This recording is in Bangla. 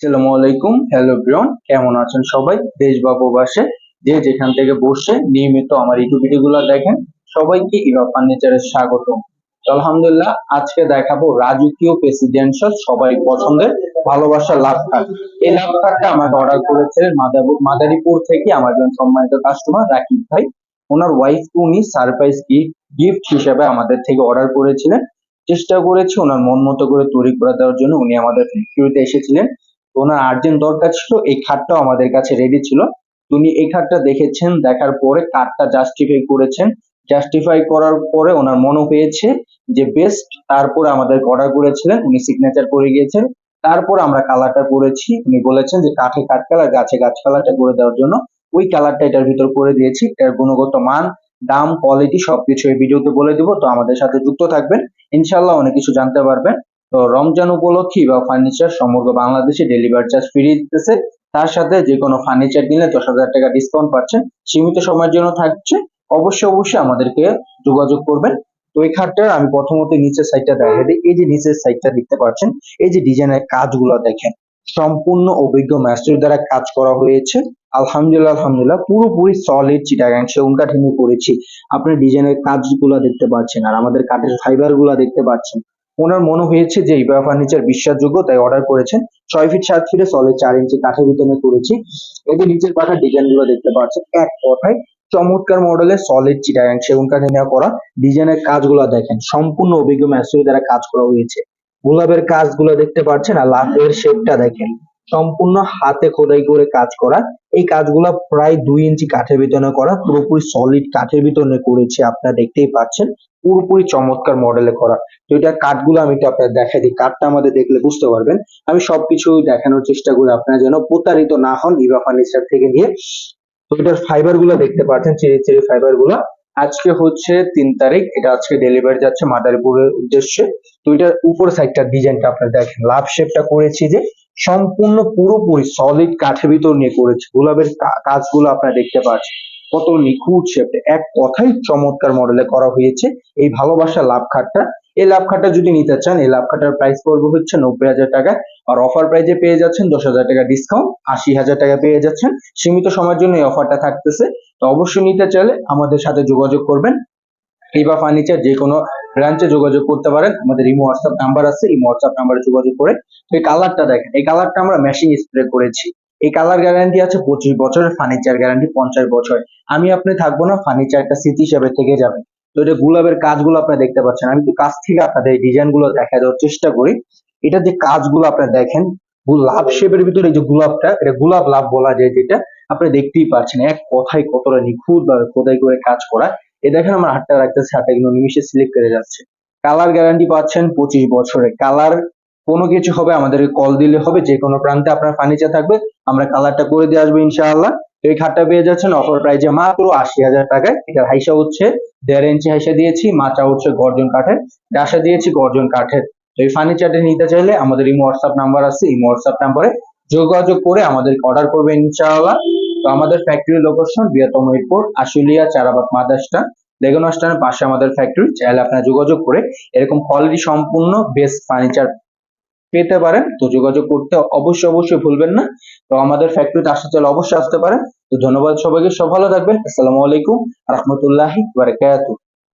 আসসালামু আলাইকুম। হ্যালো ব্রিয়ন কেমন আছেন সবাই? দেশ বা যে যেখান থেকে বসে নিয়মিত আমার ইউটিউব ভিডিওগুলো দেখেন, সবাইকে ইভা ফার্নিচারের স্বাগত আলহামদুলিল্লাহ, আজকে দেখাবো রাজকীয় প্রেসিডেন্সিয়াল সবাই পছন্দের, ভালোবাসা লাভ কার্ড। এই লাভ কার্ডটা আমাকে অর্ডার করেছিলেন মাদারীপুর থেকে আমার একজন সম্মানিত কাস্টমার রাকিব ভাই। ওনার ওয়াইফ উনি সারপ্রাইজ গিফট হিসেবে আমাদের থেকে অর্ডার করেছিলেন। চেষ্টা করেছি ওনার মন মতো করে তৈরি করে দেওয়ার জন্য উনি আমাদের ফ্যাক্টরিতে এসেছিলেন। ওনার আর্জেন্ট দরকার ছিল, এই খাটটাও আমাদের কাছে রেডি ছিল। তো উনি এই খাটটা দেখেছেন, দেখার পরে কার্ডটা জাস্টিফাই করেছেন। জাস্টিফাই করার পরে ওনার মনে হয়েছে যে বেস্ট তারপর আমাদের অর্ডার করেছিলেন, উনি সিগনেচার করে গিয়েছেন। তারপর আমরা কালারটা করেছি, উনি বলেছেন যে কাঠে কাঠ কালার গাছে গাছ কালারটা করে দেওয়ার জন্য। ওই কালারটা এটার ভিতর করে দিয়েছি, এটার গুণগত মান, দাম কোয়ালিটি সবকিছু এই ভিডিওতে বলে দিব। তো আমাদের সাথে যুক্ত থাকবেন ইনশাল্লাহ অনেক কিছু জানতে পারবেন। তো রমজান উপলক্ষে বা ফার্নিচার সমগ্র বাংলাদেশে ডেলিভারি চার্জ ফ্রি দিতেছে। তার সাথে যে কোনো ফার্নিচার নিলে দশ হাজার টাকা ডিসকাউন্ট পাচ্ছেন সীমিত সময়ের জন্য থাকছে। অবশ্যই অবশ্যই আমাদেরকে যোগাযোগ করবেন। তো এই খাটটার আমি প্রথমত নিচের সাইডটা দেখাই দিই। এই যে নিচের সাইডটা দেখতে পাচ্ছেন, এই যে ডিজাইনের কাজগুলো দেখেন। সম্পূর্ণ অভিজ্ঞ মাস্টার দ্বারা কাজ করা হয়েছে। আলহামদুলিল্লাহ আলহামদুলিল্লাহ, পুরোপুরি সলিড চিটাগাং সেগুন কাঠ করেছি। আপনি ডিজাইনের কাজগুলো দেখতে পাচ্ছেন, আর আমাদের কাঠের ফাইবারগুলা দেখতে পাচ্ছেন। ওনার মনে হয়েছে যে ইবা ফার্নিচার বিশ্বাসযোগ্য, তাই অর্ডার করেছেন। ছয় ফিট সাত ফিটে সলে চার ইঞ্চি কাঠের ভিতরে করেছি। এতে নিচের পাখার ডিজাইনগুলো দেখতে পাচ্ছেন। এক কথায় চমৎকার মডেলের সলিড চিটাগাং সেগুন কাঠে নেওয়া করা। ডিজাইনের কাজগুলো দেখেন, সম্পূর্ণ অভিজ্ঞ ম্যাস্ট্রি দ্বারা কাজ করা হয়েছে। গোলাপের কাজগুলো দেখতে পাচ্ছেন আর লাভের শেপটা দেখেন। সম্পূর্ণ হাতে খোদাই করে কাজ করা। এই কাজগুলো প্রায় দুই ইঞ্চি কাঠের ভিতরে করা, পুরোপুরি সলিড কাঠের ভিতরে করেছি, আপনারা দেখতেই পাচ্ছেন। পুরোপুরি চমৎকার মডেলে করা। তো এটা কাঠগুলো আমি একটু আপনাদের দেখাই দিই। কাঠটা আমাদের দেখলে বুঝতে পারবেন। আমি সবকিছু দেখানোর চেষ্টা করি আপনারা যেন প্রতারিত না হন ইভা ফার্নিচার থেকে নিয়ে। তো এটার ফাইবারগুলো দেখতে পাচ্ছেন চেরি চেরি ফাইবারগুলো আজকে হচ্ছে তিন তারিখ, এটা আজকে ডেলিভারি যাচ্ছে মাদারীপুরের উদ্দেশ্যে। তো এটার উপর সাইডটার ডিজাইনটা আপনারা দেখেন। লাভ শেপটা করেছি যে সম্পূর্ণ পুরোপুরি সলিড কাঠের ভিতর নিয়ে করেছে। গোলাপের কাজগুলো আপনারা দেখতে পাচ্ছেন। কত নিখুঁত শেপ এক কথাই চমৎকার মডেলে করা হয়েছে। এই ভালোবাসা লাভ খাটটা। এই লাভ খাটটা যদি নিতে চান, এই লাভ খাটার প্রাইস পড়বে হচ্ছে নব্বই হাজার টাকা। আর অফার প্রাইজে পেয়ে যাচ্ছেন দশ হাজার টাকা ডিসকাউন্ট আশি হাজার টাকা পেয়ে যাচ্ছেন। সীমিত সময়ের জন্য এই অফারটা থাকতেছে। তো অবশ্যই নিতে চাইলে আমাদের সাথে যোগাযোগ করবেন। এই বা ফার্নিচার যে কোনো ব্রাঞ্চে যোগাযোগ করতে পারেন। আমাদের ইমো হোয়াটসঅ্যাপ নাম্বার আছে, ইমো হোয়াটসঅ্যাপ নাম্বারে যোগাযোগ করে। তো এই কালারটা দেখেন, এই কালারটা আমরা মেশিন স্প্রে করেছি। এই কালার গ্যারান্টি আছে পঁচিশ বছরের ফার্নিচার গ্যারান্টি পঞ্চাশ বছর আমি আপনি থাকব না ফার্নিচার একটা স্মৃতি হিসাবে থেকে যাবে। তো এটা গুলাবের কাজগুলো আপনারা দেখতে পাচ্ছেন, আমি একটু কাজ থেকে আপনাদের এই ডিজাইনগুলো দেখা দেওয়ার চেষ্টা করি। এটা যে কাজগুলো আপনারা দেখেন লাভ শেপের ভিতরে এই যে গোলাপটা, এটা গোলাপ লাভ বলা যায় যেটা, আপনি দেখতেই পাচ্ছেন, এক কথায় কতটা নিখুঁত ভাবে খোদাই করে কাজ করা। এই দেখেন আমার হাতটা রাখতেছে হাতে কিন্তু নিমিশে স্লিপ করে যাচ্ছে। কালার গ্যারান্টি পাচ্ছেন পঁচিশ বছরে কালার কোনো কিছু হবে আমাদের কল দিলে হবে, যে কোনো প্রান্তে আপনার ফার্নিচার থাকবে, আমরা কালারটা করে দিয়ে আসব ইনশাআল্লাহ। এই খাটটা পেয়ে যাচ্ছেন অফার প্রাইজে মাত্র আশি হাজার টাকায়। এটার হাইসা হচ্ছে দেড় ইঞ্চি হাইসা দিয়েছি মাচা হচ্ছে গর্জন কাঠের। ডাসা দিয়েছি গর্জন কাঠের। তো এই ফার্নিচারটা নিতে চাইলে আমাদের এই হোয়াটসঅ্যাপ নাম্বার আছে, এই হোয়াটসঅ্যাপ নাম্বারে যোগাযোগ করে আমাদেরকে অর্ডার করবে ইনশাআল্লাহ। তো আমাদের ফ্যাক্টরি লোকেশন বৃহত্তম মিরপুর, আশুলিয়া, চারাবাগ মাদাসটা লেগুন পাশে আমাদের ফ্যাক্টরি চাইলে আপনারা যোগাযোগ করে এরকম কোয়ালিটি সম্পূর্ণ বেস্ট ফার্নিচার পেতে পারেন। তো যোগাযোগ করতে অবশ্যই অবশ্যই ভুলবেন না। তো আমাদের ফ্যাক্টরিতে আসতে চাইলে অবশ্যই আসতে পারেন। তো ধন্যবাদ সবাইকে। সব ভালো থাকবেন। আসসালামু আলাইকুম। রহমতুল্লাহি বারাকাতুহু।